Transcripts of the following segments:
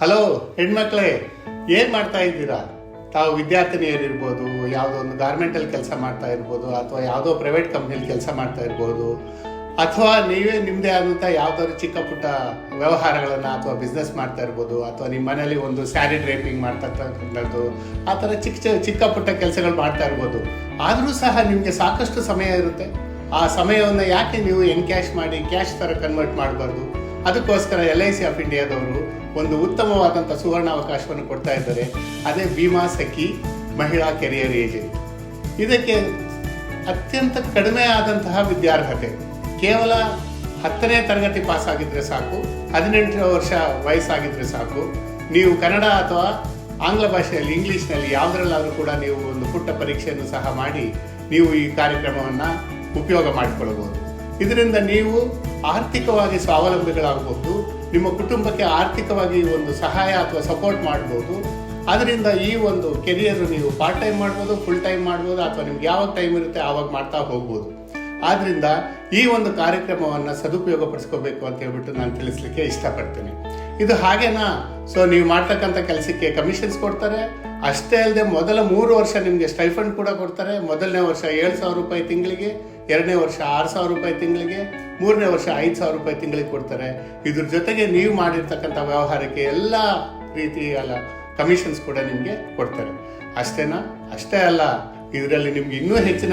Hello, ಹೆಣ್ಮಕ್ಳೆ, ಏನ್ ಮಾಡ್ತಾ ಇದ್ದೀರಾ? ತಾವು ವಿದ್ಯಾರ್ಥಿನಿಯರಿರ್ಬೋದು, ಯಾವುದೋ ಒಂದು ಗಾರ್ಮೆಂಟಲ್ಲಿ ಕೆಲಸ ಮಾಡ್ತಾ ಇರ್ಬೋದು, ಅಥವಾ ಯಾವುದೋ ಪ್ರೈವೇಟ್ ಕಂಪ್ನಿಯಲ್ಲಿ ಕೆಲಸ ಮಾಡ್ತಾ ಇರ್ಬೋದು, ಅಥವಾ ನೀವೇ ನಿಮ್ಮದೇ ಆದಂಥ ಯಾವ್ದಾದ್ರು ಚಿಕ್ಕ ಪುಟ್ಟ ವ್ಯವಹಾರಗಳನ್ನು ಅಥವಾ ಬಿಸ್ನೆಸ್ ಮಾಡ್ತಾ ಇರ್ಬೋದು, ಅಥವಾ ನಿಮ್ಮ ಮನೇಲಿ ಒಂದು ಸ್ಯಾರಿ ಡ್ರೈಪಿಂಗ್ ಮಾಡ್ತಾ ಆ ಥರ ಚಿಕ್ಕ ಚಿಕ್ಕ ಪುಟ್ಟ ಕೆಲಸಗಳು ಮಾಡ್ತಾ ಇರ್ಬೋದು. ಆದರೂ ಸಹ ನಿಮಗೆ ಸಾಕಷ್ಟು ಸಮಯ ಇರುತ್ತೆ. ಆ ಸಮಯವನ್ನು ಯಾಕೆ ನೀವು ಎನ್ಕ್ಯಾಶ್ ಮಾಡಿ ಕ್ಯಾಶ್ ಥರ ಕನ್ವರ್ಟ್ ಮಾಡಬಾರ್ದು? ಅದಕ್ಕೋಸ್ಕರ ಎಲ್ ಐ ಸಿ ಆಫ್ ಇಂಡಿಯಾದವರು ಒಂದು ಉತ್ತಮವಾದಂಥ ಸುವರ್ಣ ಅವಕಾಶವನ್ನು ಕೊಡ್ತಾ ಇದ್ದಾರೆ. ಅದೇ ಭೀಮಾ ಸಖಿ, ಮಹಿಳಾ ಕೆರಿಯರ್ ಏಜೆಂಟ್ ಇದಕ್ಕೆ ಅತ್ಯಂತ ಕಡಿಮೆ ಆದಂತಹ ವಿದ್ಯಾರ್ಹತೆ. ಕೇವಲ ಹತ್ತನೇ ತರಗತಿ ಪಾಸ್ ಆಗಿದ್ರೆ ಸಾಕು ಹದಿನೆಂಟು ವರ್ಷ ವಯಸ್ಸಾಗಿದ್ರೆ ಸಾಕು. ನೀವು ಕನ್ನಡ ಅಥವಾ ಆಂಗ್ಲ ಭಾಷೆಯಲ್ಲಿ, ಇಂಗ್ಲೀಷ್ನಲ್ಲಿ ಯಾವುದರಲ್ಲಾದರೂ ಕೂಡ ನೀವು ಒಂದು ಪುಟ್ಟ ಪರೀಕ್ಷೆಯನ್ನು ಸಹ ಮಾಡಿ ನೀವು ಈ ಕಾರ್ಯಕ್ರಮವನ್ನು ಉಪಯೋಗ ಮಾಡಿಕೊಳ್ಳಬಹುದು. ಇದರಿಂದ ನೀವು ಆರ್ಥಿಕವಾಗಿ ಸ್ವಾವಲಂಬಿಗಳಾಗಬಹುದು, ನಿಮ್ಮ ಕುಟುಂಬಕ್ಕೆ ಆರ್ಥಿಕವಾಗಿ ಒಂದು ಸಹಾಯ ಅಥವಾ ಸಪೋರ್ಟ್ ಮಾಡ್ಬೋದು. ಅದರಿಂದ ಈ ಒಂದು ಕೆರಿಯರ್ ನೀವು ಪಾರ್ಟ್ ಟೈಮ್ ಮಾಡ್ಬೋದು ಫುಲ್ ಟೈಮ್ ಮಾಡ್ಬೋದು, ಅಥವಾ ನಿಮ್ಗೆ ಯಾವಾಗ ಟೈಮ್ ಇರುತ್ತೆ ಆವಾಗ ಮಾಡ್ತಾ ಹೋಗ್ಬೋದು. ಆದ್ರಿಂದ ಈ ಒಂದು ಕಾರ್ಯಕ್ರಮವನ್ನು ಸದುಪಯೋಗ ಪಡಿಸ್ಕೋಬೇಕು ಅಂತ ಹೇಳ್ಬಿಟ್ಟು ನಾನು ತಿಳಿಸ್ಲಿಕ್ಕೆ ಇಷ್ಟಪಡ್ತೀನಿ. ಇದು ಹಾಗೇನಾ? ಸೊ ನೀವು ಮಾಡ್ತಕ್ಕಂಥ ಕೆಲಸಕ್ಕೆ ಕಮಿಷನ್ಸ್ ಕೊಡ್ತಾರೆ. ಅಷ್ಟೇ ಅಲ್ಲದೆ ಮೊದಲ ಮೂರು ವರ್ಷ ನಿಮಗೆ ಸ್ಟೈಫಂಡ್ ಕೂಡ ಕೊಡ್ತಾರೆ. ಮೊದಲನೇ ವರ್ಷ ಏಳು ಸಾವಿರ ರೂಪಾಯಿ ತಿಂಗಳಿಗೆ, ಎರಡನೇ ವರ್ಷ ಆರು ಸಾವಿರ ರೂಪಾಯಿ ತಿಂಗಳಿಗೆ, ಮೂರನೇ ವರ್ಷ ಐದು ಸಾವಿರ ರೂಪಾಯಿ ತಿಂಗಳಿಗೆ ಕೊಡ್ತಾರೆ. ಇದ್ರ ಜೊತೆಗೆ ನೀವು ಮಾಡಿರ್ತಕ್ಕಂಥ ವ್ಯವಹಾರಕ್ಕೆ ಎಲ್ಲ ರೀತಿಯ ಕಮಿಷನ್ಸ್ ಕೂಡ ನಿಮಗೆ ಕೊಡ್ತಾರೆ. ಅಷ್ಟೇನಾ? ಅಷ್ಟೇ ಅಲ್ಲ. ಇದರಲ್ಲಿ ನಿಮ್ಗೆ ಇನ್ನೂ ಹೆಚ್ಚಿನ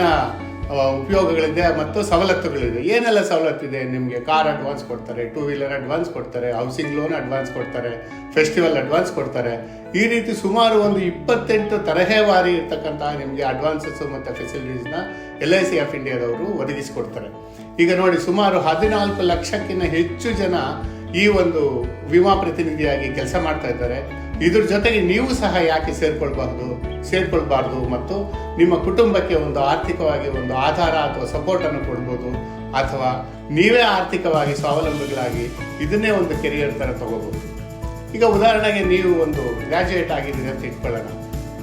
ಉಪಯೋಗಗಳಿದೆ ಮತ್ತು ಸವಲತ್ತುಗಳಿದೆ. ಏನೆಲ್ಲ ಸವಲತ್ತಿದೆ? ನಿಮಗೆ ಕಾರ್ ಅಡ್ವಾನ್ಸ್ ಕೊಡ್ತಾರೆ ಟೂ ವೀಲರ್ ಅಡ್ವಾನ್ಸ್ ಕೊಡ್ತಾರೆ ಹೌಸಿಂಗ್ ಲೋನ್ ಅಡ್ವಾನ್ಸ್ ಕೊಡ್ತಾರೆ ಫೆಸ್ಟಿವಲ್ ಅಡ್ವಾನ್ಸ್ ಕೊಡ್ತಾರೆ. ಈ ರೀತಿ ಸುಮಾರು ಒಂದು ಇಪ್ಪತ್ತೆಂಟು ತರಹೇವಾರಿ ಇರ್ತಕ್ಕಂತಹ ನಿಮಗೆ ಅಡ್ವಾನ್ಸಸ್ ಮತ್ತು ಫೆಸಿಲಿಟೀಸ್ನ ಎಲ್ ಐ ಸಿ ಆಫ್ ಇಂಡಿಯಾದವರು ಒದಗಿಸಿಕೊಡ್ತಾರೆ. ಈಗ ನೋಡಿ, ಸುಮಾರು ಹದಿನಾಲ್ಕು ಲಕ್ಷಕ್ಕಿಂತ ಹೆಚ್ಚು ಜನ ಈ ಒಂದು ವಿಮಾ ಪ್ರತಿನಿಧಿಯಾಗಿ ಕೆಲಸ ಮಾಡ್ತಾ ಇದ್ದಾರೆ. ಇದ್ರ ಜೊತೆಗೆ ನೀವು ಸಹ ಯಾಕೆ ಸೇರ್ಕೊಳ್ಬಾರ್ದು? ಸೇರ್ಕೊಳ್ಬಾರ್ದು ಮತ್ತು ನಿಮ್ಮ ಕುಟುಂಬಕ್ಕೆ ಒಂದು ಆರ್ಥಿಕವಾಗಿ ಒಂದು ಆಧಾರ ಅಥವಾ ಸಪೋರ್ಟ್ ಅನ್ನು ಕೊಡ್ಬೋದು ಅಥವಾ ನೀವೇ ಆರ್ಥಿಕವಾಗಿ ಸ್ವಾವಲಂಬಿಗಳಾಗಿ ಇದನ್ನೇ ಒಂದು ಕೆರಿಯರ್ ತರ ತಗೋಬಹುದು ಈಗ ಉದಾಹರಣೆಗೆ ನೀವು ಒಂದು ಗ್ರಾಜುಯೇಟ್ ಆಗಿದ್ದೀರಿ ಅಂತ ಇಟ್ಕೊಳ್ಳೋಣ.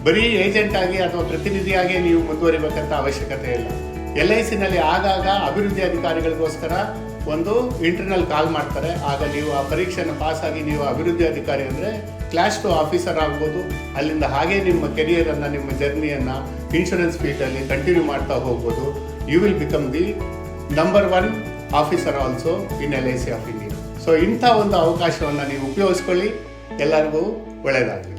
ಬರೀ ಏಜೆಂಟ್ ಆಗಿ ಅಥವಾ ಪ್ರತಿನಿಧಿಯಾಗಿ ನೀವು ಮುಂದುವರಿಬೇಕಂತ ಅವಶ್ಯಕತೆ ಇಲ್ಲ. ಎಲ್ ಐ ಸಿನಲ್ಲಿ ಆಗಾಗ ಅಭಿವೃದ್ಧಿ ಅಧಿಕಾರಿಗಳಿಗೋಸ್ಕರ ಒಂದು ಇಂಟರ್ನಲ್ ಕಾಲ್ ಮಾಡ್ತಾರೆ. ಆಗ ನೀವು ಆ ಪರೀಕ್ಷೆನ ಆಗಿ ನೀವು ಅಭಿವೃದ್ಧಿ ಅಧಿಕಾರಿ ಅಂದರೆ ಕ್ಲಾಸ್ ಟು ಆಫೀಸರ್ ಆಗ್ಬೋದು. ಅಲ್ಲಿಂದ ಹಾಗೆ ನಿಮ್ಮ ಕೆರಿಯರನ್ನು ನಿಮ್ಮ ಜರ್ನಿಯನ್ನು ಇನ್ಶೂರೆನ್ಸ್ ಫೀಲ್ಡಲ್ಲಿ ಕಂಟಿನ್ಯೂ ಮಾಡ್ತಾ ಹೋಗ್ಬೋದು. You will become the number one officer also in L I C of India so ಇಂಥ ಒಂದು ಅವಕಾಶವನ್ನು ನೀವು ಉಪಯೋಗಿಸ್ಕೊಳ್ಳಿ. ಎಲ್ಲರಿಗೂ ಒಳ್ಳೆಯದಾಗಲಿ.